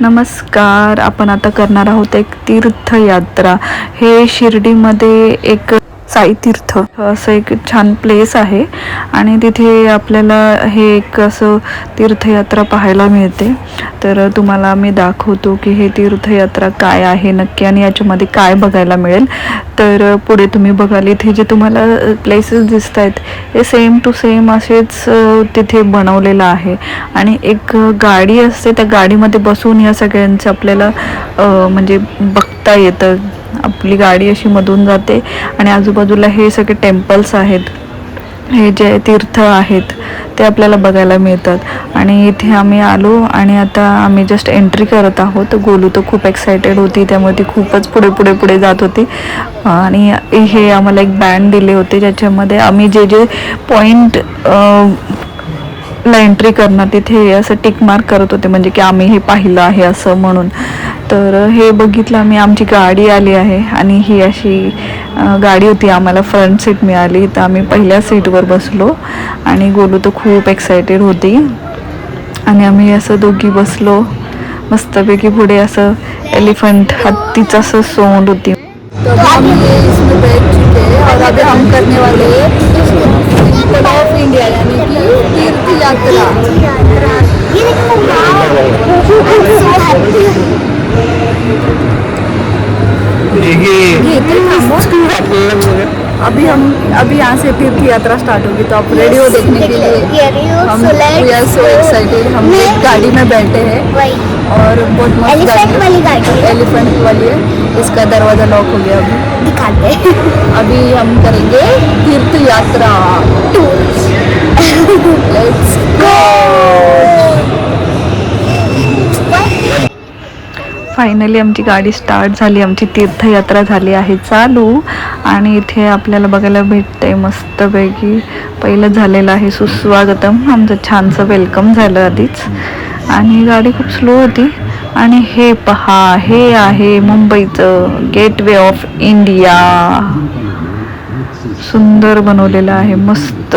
नमस्कार आपण आता करणार आहोत एक तीर्थयात्रा. हे शिर्डीमध्ये एक साई तीर्थ असं एक छान प्लेस आहे. आणि तिथे आपल्याला हे एक असं तीर्थयात्रा पाहायला मिळते. तर तुम्हाला मी दाखवतो की हे तीर्थयात्रा काय आहे नक्की आणि याच्यामध्ये काय बघायला मिळेल. तर पुढे तुम्ही बघाल इथे जे तुम्हाला प्लेसेस दिसत आहेत हे सेम टू सेम असेच तिथे बनवलेलं आहे. आणि एक गाडी असते त्या गाडीमध्ये बसून या सगळ्यांचं आपल्याला म्हणजे बघता येतं. आपली गाडी अशी मधून जाते आणि आजूबाजूला हे सगळे टेम्पल्स आहेत. हे जे तीर्थ आहेत ते आपल्याला बघायला मिळतात. आणि इथे आम्ही आलो आणि आता आम्ही जस्ट एंट्री करत आहोत. गोलू तर खूप एक्सायटेड होती त्यामुळे ती खूपच पुढे पुढे पुढे जात होती. आणि हे आम्हाला एक बँड दिले होते ज्याच्यामध्ये आम्ही जे जे पॉईंट ला एंट्री करणार तिथे असं टिक मार्क करत होते. म्हणजे की आम्ही हे पाहिलं आहे असं म्हणून. तर हे बघितलं आम्ही आमची गाडी आली आहे आणि ही अशी गाडी होती आम्हाला फ्रंट सीट मिळाली. तर आम्ही पहिल्या सीटवर बसलो आणि गोलू तर खूप एक्सायटेड होती. आणि आम्ही असं दोघी बसलो. मस्तपैकी पुढे असं एलिफंट हत्तीचं असं सोंड होती. यात्रा स्टार्ट होगी तो आप रेडी हो देखने के लिए? हम वी आर सो एक्साइटेड हम एक गाड़ी में बैठे हैं और बहुत मस्त एलिफेंट वाली गाड़ी है। एलिफेंट वाली है। इसका दरवाज़ा लॉक हो गया अभी। दिखाते अभी हम करेंगे तीर्थ यात्रा। लेट्स फायनली आमची गाडी स्टार्ट झाली. आमची तीर्थयात्रा झाली आहे. चालू. आणि इथे आपल्याला बघायला भेटते मस्तपैकी पहिलं झालेलं आहे सुस्वागतम. आमचं छानसं वेलकम झालं आधीच. आणि गाडी खूप स्लो होती. आणि हे पहा हे आहे मुंबईचं गेटवे ऑफ इंडिया सुंदर बनवलेलं आहे मस्त.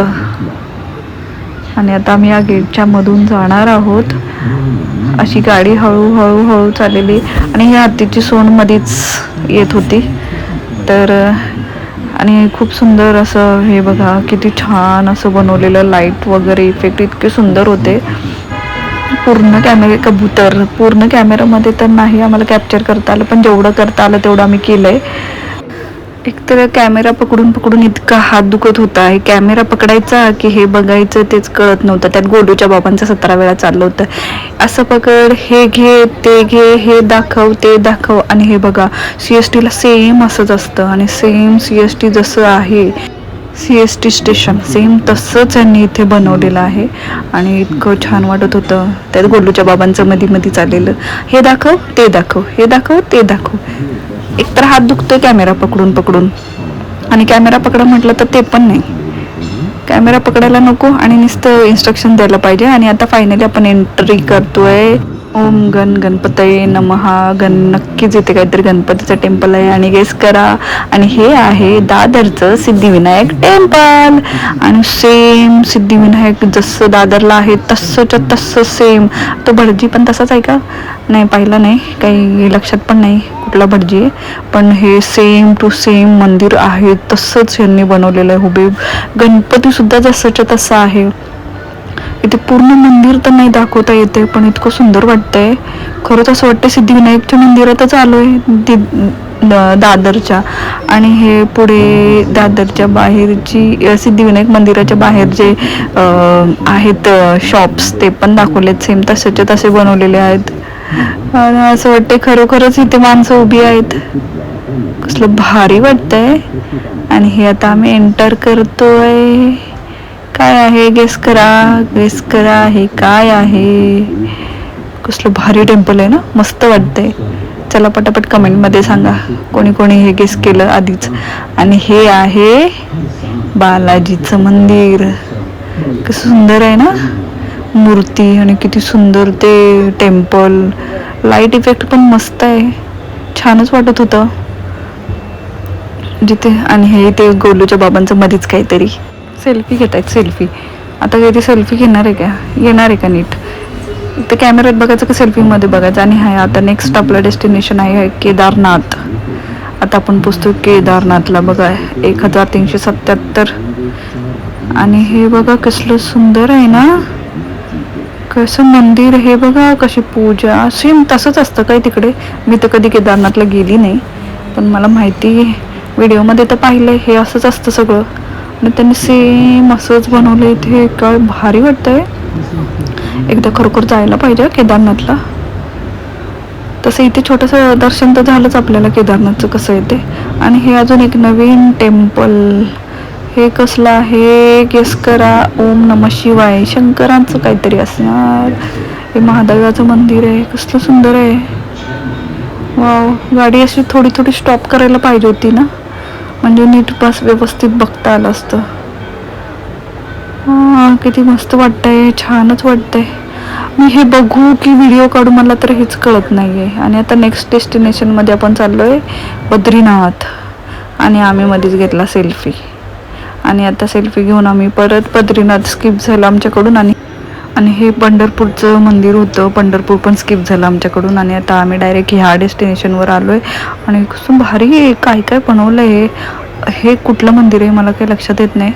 आणि आता आम्ही या गेटच्या मधून जाणार आहोत. अशी गाडी हळूहळू हळू चाललेली. आणि ही हत्तीची सोनमध्येच येत होती. तर आणि खूप सुंदर असं हे बघा किती छान असं बनवलेलं लाइट वगैरे इफेक्ट इतके सुंदर होते. पूर्ण कॅमेरे कबूतर पूर्ण कॅमेरामध्ये तर नाही आम्हाला कॅप्चर करता आलं पण जेवढं करता आलं तेवढं आम्ही केलं आहे एकतर कॅमेरा पकडून पकडून इतका हात दुखत होता. हे कॅमेरा पकडायचा की हे बघायचं तेच कळत नव्हतं. त्यात गोडूच्या बाबांचं सतरा वेळा चाललं होतं. असं पकड हे घे ते घे हे दाखव ते दाखव आणि हे बघा. सी एस टीला सेम असंच असतं आणि सेम सी एस टी जसं आहे C S T station same तसंच यांनी इथे बनवलेलं आहे. आणि इतकं छान वाटत होतं. त्यात गोलूच्या बाबांचं मध्ये मध्ये चाललेलं. हे दाखव ते दाखव हे दाखव ते दाखव. एकतर हात दुखतोय कॅमेरा पकडून पकडून. आणि कॅमेरा पकडा म्हटलं तर ते पण नाही. कॅमेरा पकडायला नको आणि नुसतं इन्स्ट्रक्शन द्यायला पाहिजे. आणि आता फायनली आपण एंट्री करतोय. ओम गण गणपतये नमहा. गण नक्कीच इथे काहीतरी गणपतीचं टेम्पल आहे आणि गेस करा. आणि हे आहे दादरचं सिद्धिविनायक टेम्पल. आणि सेम सिद्धिविनायक जसं दादरला आहे तसंच्या तसं सेम तो भटजी पण तसाच आहे का? नाही पाहिलं नाही. काही लक्षात पण नाही कुठला भटजी. आहे पण हे सेम टू सेम मंदिर आहे. तसंच यांनी बनवलेलं आहे हुबे गणपतीसुद्धा जसंच्या तसं आहे. इथे पूर्ण मंदिर तर नाही दाखवता येते पण इतकं सुंदर वाटतंय. खरंच असं वाटतं सिद्धिविनायकच्या मंदिरातच आलोय आहे द- दादरच्या. आणि हे पुढे दादरच्या बाहेरची सिद्धिविनायक मंदिराच्या बाहेर जे आहेत शॉप्स ते पण दाखवलेत. सेम तसेच्या तसे बनवलेले आहेत. आणि असं वाटतंय खरोखरच इथे माणसं उभी आहेत. कसलं भारी वाटतंय. आणि हे आता आम्ही एंटर करतोय. काय आहे? गेस करा गेस करा. हे काय आहे? कसलं भारी टेम्पल आहे ना? मस्त वाटतंय. चला पटापट कमेंटमध्ये सांगा. कोणी कोणी हे गेस केलं आधीच. आणि हे आहे बालाजीचं मंदिर. कसं सुंदर आहे ना? मूर्ती आणि किती सुंदर ते टेम्पल लाइट इफेक्ट पण मस्त आहे. छानच वाटत होतं. जिथे आणि हे ते गोलूच्या बाबांचं मध्येच काहीतरी. सेल्फी घेत आहेत सेल्फी आता काही ती सेल्फी घेणार आहे का? येणार आहे का नीट? ते कॅमेऱ्यात बघायचं का सेल्फीमध्ये बघायचं? आणि हाय आता नेक्स्ट आपलं डेस्टिनेशन आहे केदारनाथ. आता आपण पोचतो केदारनाथला बघा एक हजार तीनशे सत्याहत्तर. आणि हे बघा कसलं सुंदर आहे ना? कसं मंदिर हे बघा कशी पूजा. सेम तसंच असतं काय तिकडे? मी तर कधी केदारनाथला गेली नाही. पण मला माहिती व्हिडिओमध्ये तर पाहिलं हे असंच असतं सगळं. आणि त्यांनी सेम असंच बनवलं इथे काय भारी वाटतंय. एकदा खरोखर जायला पाहिजे केदारनाथला. तसं इथे छोटंसं दर्शन तर झालंच आपल्याला केदारनाथचं कसं येते आणि हे अजून एक नवीन टेम्पल. हे कसलं आहे? गेस करा. ओम नम शिवाय. शंकरांचं काहीतरी असणार. हे महादेवाचं मंदिर आहे. कसलं सुंदर आहे. वाव. गाडी अशी थोडी थोडी स्टॉप करायला पाहिजे होती ना? म्हणजे नीट बस व्यवस्थित बघता आलं असतं. किती मस्त वाटतंय छानच वाटतंय. मी हे बघू की व्हिडिओ काढू मला तर हेच कळत नाही आहे आणि आता नेक्स्ट डेस्टिनेशनमध्ये आपण चाललो आहे बद्रीनाथ. आणि आम्ही मध्येच घेतला सेल्फी आणि आता सेल्फी घेऊन आम्ही परत बद्रीनाथ स्किप झालं आमच्याकडून आणि आणि हे पंढरपूरचं मंदिर होतं. पंढरपूर पण स्किप झालं आमच्याकडून आणि आता आम्ही डायरेक्ट ह्या डेस्टिनेशनवर आलो आहे आणि कसं भारी आहे. काय काय बनवलं आहे हे कुठलं मंदिर आहे? मला काही लक्षात येत नाही.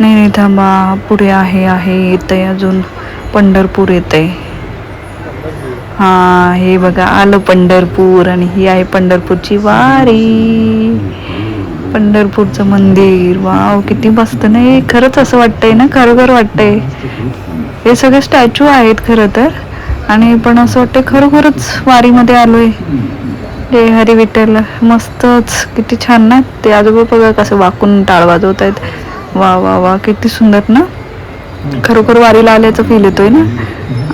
नाही नाही थांबा. पुढे आहे आहे येतंय अजून. पंढरपूर येतं आहे हां हे बघा. आलं पंढरपूर आणि ही आहे पंढरपूरची वारी. पंढरपूरचं मंदिर. वाव किती मस्त नाही खरंच असं वाटतंय ना खरोखर वाटतंय. हे सगळे स्टॅच्यू आहेत खरं तर. आणि पण असं वाटतंय खरोखरच वारीमध्ये आलोय. हे हरी विठ्ठल मस्तच. किती छान ना. ते आजोबा बघा कसं वाकून टाळ वाजवत आहेत वा वा वा. किती सुंदर ना. खरोखर वारीला आल्याचं फील येतोय ना.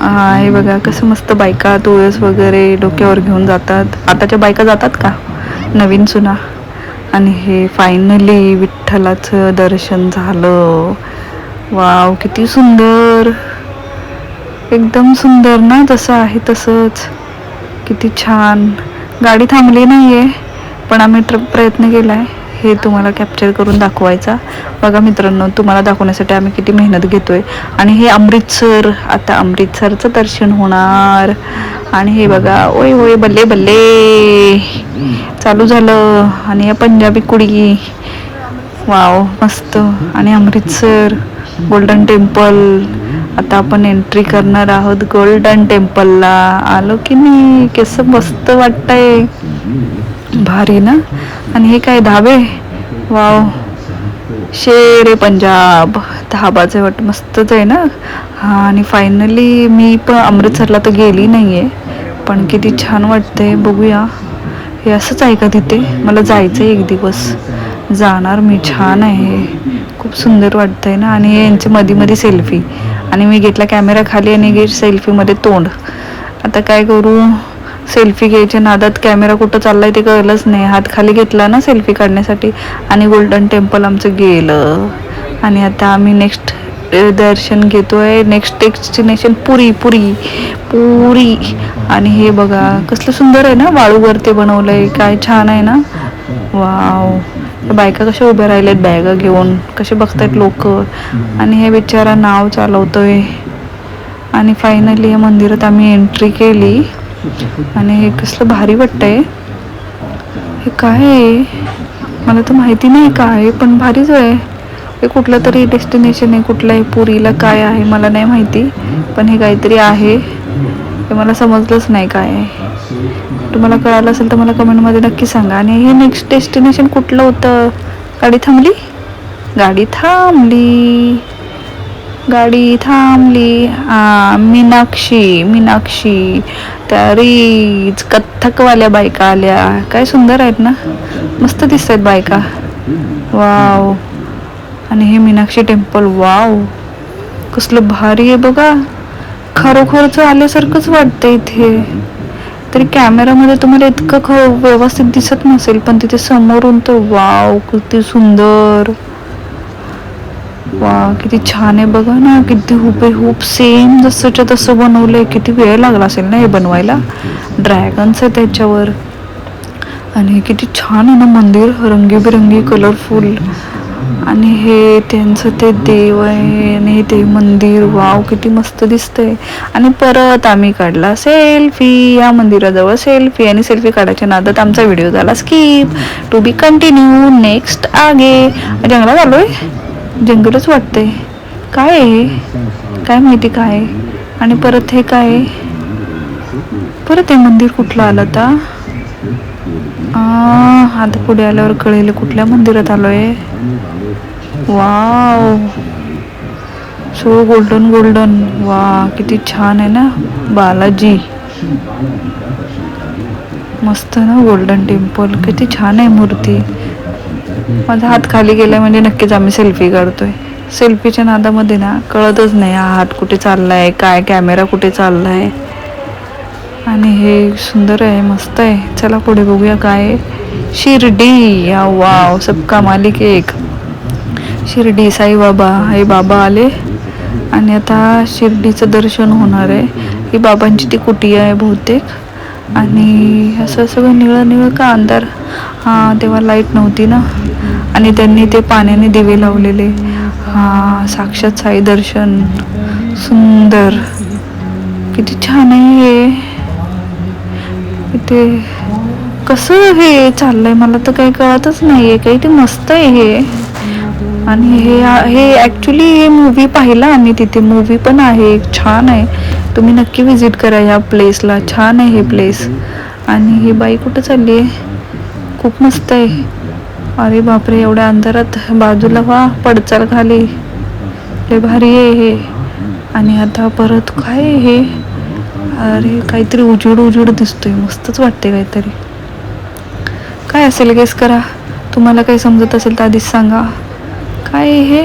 हा हे बघा कसं मस्त बायका तुळस वगैरे डोक्यावर घेऊन जातात. आताच्या बायका जातात का? नवीन सुना. आणि हे फायनली विठ्ठलाचं दर्शन झालं. वाव किती सुंदर. एकदम सुंदर ना जसं आहे तसंच. किती छान. गाडी थांबली नाही आहे पण आम्ही ट्र प्रयत्न केला आहे हे तुम्हाला कॅप्चर करून दाखवायचा. बघा मित्रांनो तुम्हाला दाखवण्यासाठी आम्ही किती मेहनत घेतोय. आणि हे अमृतसर आता अमृतसरचं दर्शन होणार. आणि हे बघा ओय ओय बल्ले बल्ले. चालू झालं. आणि या पंजाबी कुडी. वाव मस्त. आणि अमृतसर गोल्डन टेम्पल आता आपण एंट्री करणार आहोत गोल्डन टेम्पलला आलो की नाही? कसं मस्त वाटतंय. भारी ना? आणि हे काय धाबे वाव. शेरे पंजाब. धाबाचे वाट मस्तच आहे ना? हा आणि फायनली मी पण अमृतसरला तर गेली नाही आहे पण किती छान वाटतंय. बघूया. हे असंच आहे का तिथे? मला जायचं आहे एक दिवस. जाणार मी. छान आहे. खूप सुंदर वाटतंय ना? आणि यांची यांच्या मध्ये मध्ये सेल्फी आणि मी घेतला कॅमेरा खाली आणि गे सेल्फीमध्ये तोंड. आता काय करू? सेल्फी घ्यायच्या नादात कॅमेरा कुठं चाललाय ते कळलंच नाही. हात खाली घेतला ना सेल्फी काढण्यासाठी. आणि गोल्डन टेम्पल आमचं गेलं. आणि आता आम्ही नेक्स्ट दर्शन घेतोय. Next destination Puri Puri Puri. आणि हे बघा कसलं सुंदर आहे ना? वाळूवर ते बनवलंय. काय छान आहे ना? वाव. बायका कशा उभ्या राहिल्यात? बॅगा घेऊन. कसे बघतायत लोक. आणि हे बिचारा नाव चालवतोय. आणि फायनली या मंदिरात आम्ही एंट्री केली. आणि हे कसलं भारी वाटतंय. हे काय आहे? मला तर माहिती नाही काय आहे पण भारीच आहे. हे कुठलं तरी डेस्टिनेशन आहे कुठलं आहे पुरीला काय आहे मला नाही माहिती. पण हे काहीतरी आहे. हे मला समजलंच नाही काय आहे. तुम्हाला कळालं असेल तर मला कमेंटमध्ये नक्की सांगा. आणि हे नेक्स्ट डेस्टिनेशन कुठलं होतं? गाडी थांबली? गाडी थांबली. गाडी थांबली. हा मीनाक्षी मीनाक्षी. त्या रीच कथ्थकवाल्या बायका आल्या. काय सुंदर आहेत ना? मस्त दिसत आहेत बायका. वाव. आणि हे मीनाक्षी टेम्पल वाव. कसलं भारी आहे बघा. खरोखरच आल्यासारखंच वाटतं इथे. तरी कॅमेरामध्ये तुम्हाला इतकं ख व्यवस्थित दिसत नसेल पण तिथे समोरून तर वाव किती सुंदर. वा किती छान आहे. बघा ना किती हुबेहूब सेम जसंच्या तसं बनवलंय. किती वेळ लागला असेल ना हे बनवायला? ड्रॅगन्स आहे त्याच्यावर. आणि किती छान आहे ना मंदिर रंगीबिरंगी कलरफुल आणि हे त्यांचं ते देव आहे आणि हे ते मंदिर वाव किती मस्त दिसतंय. आणि परत आम्ही काढला सेल्फी या मंदिराजवळ सेल्फी आणि सेल्फी काढायच्या नादात आमचा व्हिडिओ झाला skip to be continue next आगे. जंगलात आहे जंगलच वाटतंय. काय आहे काय माहिती काय आहे? आणि परत हे काय परत हे मंदिर कुठलं आलं आता? हात आता पुढे आल्यावर कळेल कुठल्या मंदिरात आलोय. वाव. सो गोल्डन गोल्डन वा किती छान आहे ना बालाजी. मस्त ना गोल्डन टेम्पल किती छान आहे मूर्ती. माझा हात खाली गेला म्हणजे नक्कीच आम्ही सेल्फी काढतोय. सेल्फीच्या नादामध्ये ना कळतच नाही हा हात कुठे चाललाय काय कॅमेरा कुठे चाललाय. आणि हे सुंदर आहे मस्त आहे. चला पुढे बघूया काय शिर्डी या वाव सबका मालिक एक. शिर्डी साईबाबा हे बाबा आले. आणि आता शिर्डीचं दर्शन होणार आहे. ही बाबांची ती कुटी आहे बहुतेक. आणि असं सगळं निळं निळं का अंधार? हां तेव्हा लाइट नव्हती ना. आणि त्यांनी ते पाण्याने दिवे लावलेले. हां साक्षात साई दर्शन. सुंदर. किती छान आहे हे. इथे कसं हे चाललंय? मला तर काही कळतच नाही आहे काही ते मस्त आहे हे. आणि हे हे ॲक्च्युली हे मूवी पाहिला आम्ही तिथे. मूवी पण आहे. एक छान आहे. तुम्ही नक्की व्हिजिट करा या प्लेसला छान आहे हे प्लेस आणि ही बाई कुठं चालली आहे? खूप मस्त आहे. अरे बापरे एवढ्या अंधारात बाजूला वा पडचाल खाली. लय भारी आहे हे. आणि आता परत काय हे? अरे काहीतरी उजेड उजेड दिसतोय. मस्तच वाटते काहीतरी. काय असेल गेस करा. तुम्हाला काही समजत असेल तर आधीच सांगा. काय हे?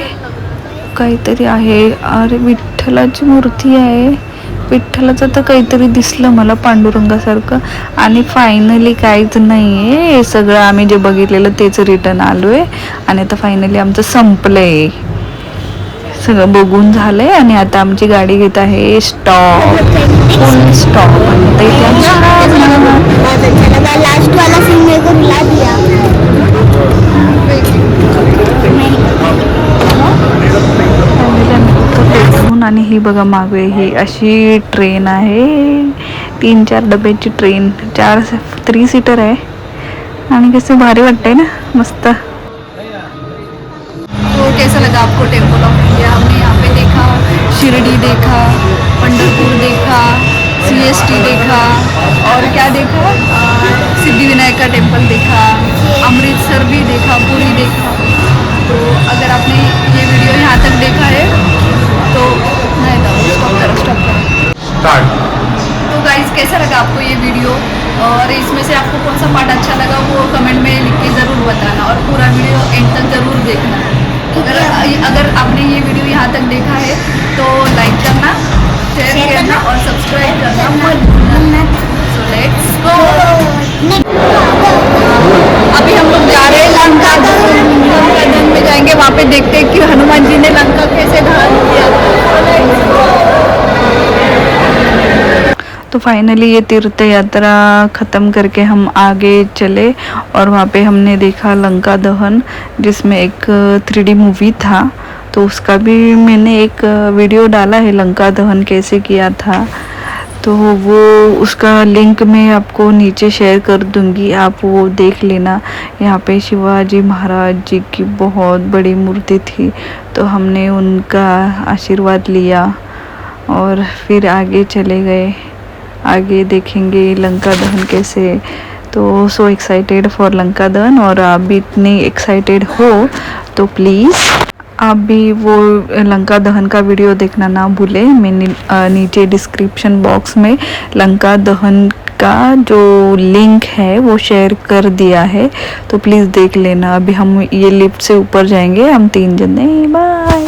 काहीतरी आहे. अरे विठ्ठलाची मूर्ती आहे. विठ्ठलाचं तर काहीतरी दिसलं मला पांडुरंगासारखं. आणि फायनली काहीच नाही आहे हे सगळं आम्ही जे बघितलेलं तेच रिटर्न आलो आहे आणि आता फायनली आमचं संपलं आहे सगळं बघून झालंय आणि आता आमची गाडी घेत आहे स्टॉप फुल स्टॉप आणि आणि ही बघा मागे ही अशी ट्रेन आहे. तीन चार डब्याची ट्रेन चार थ्री सीटर आहे. आणि कसं भारी वाटतंय ना? मस्त. कैसा लगा आपको टेंपल ऑफ़ इंडिया हमने यहाँ पे देखा, शिरडी देखा, पंढरपुर देखा सीएसटी देखा, और क्या देखा? सिद्धि विनायक का टेंपल देखा, अमृतसर भी देखा, पूरी देखा। तो अगर आपने ये वीडियो यहाँ तक देखा है तो नहीं तो स्टॉप करो स्टॉप करो। तो गाइज़ कैसा लगा आपको ये वीडियो और इसमें से आपको कौन सा पार्ट अच्छा लगा वो कमेंट में लिख के ज़रूर बताना और पूरा वीडियो एंड तक ज़रूर देखना। अगर अगर आपने ये वीडियो यहाँ तक देखा है तो लाइक करना शेयर करना। करना। और सब्सक्राइब करना। मत भूलना सो लेट्स गो अभी हम लोग जा रहे हैं लंका में जाएँगे, वहाँ पे देखते हैं कि हनुमान जी ने लंका कैसे दहन किया. तो फाइनली ये तीर्थ यात्रा ख़त्म करके हम आगे चले और वहाँ पे हमने देखा लंका दहन, जिसमें एक थ्री मूवी था। तो उसका भी मैंने एक वीडियो डाला है, लंका दहन कैसे किया था। तो वो उसका लिंक मैं आपको नीचे शेयर कर दूँगी। आप वो देख लेना। यहाँ पे शिवाजी महाराज जी की बहुत बड़ी मूर्ति थी। तो हमने उनका आशीर्वाद लिया और फिर आगे चले गए। आगे देखेंगे लंका दहन कैसे। तो सो एक्साइटेड फॉर लंका दहन और आप भी इतने एक्साइटेड हो तो प्लीज़ आप भी वो लंका दहन का वीडियो देखना ना भूलें। मैंने नीचे डिस्क्रिप्शन बॉक्स में लंका दहन का जो लिंक है, वो शेयर कर दिया है। तो प्लीज़ देख लेना। अभी हम ये लिफ्ट से ऊपर जाएँगे। हम तीन जने। बाय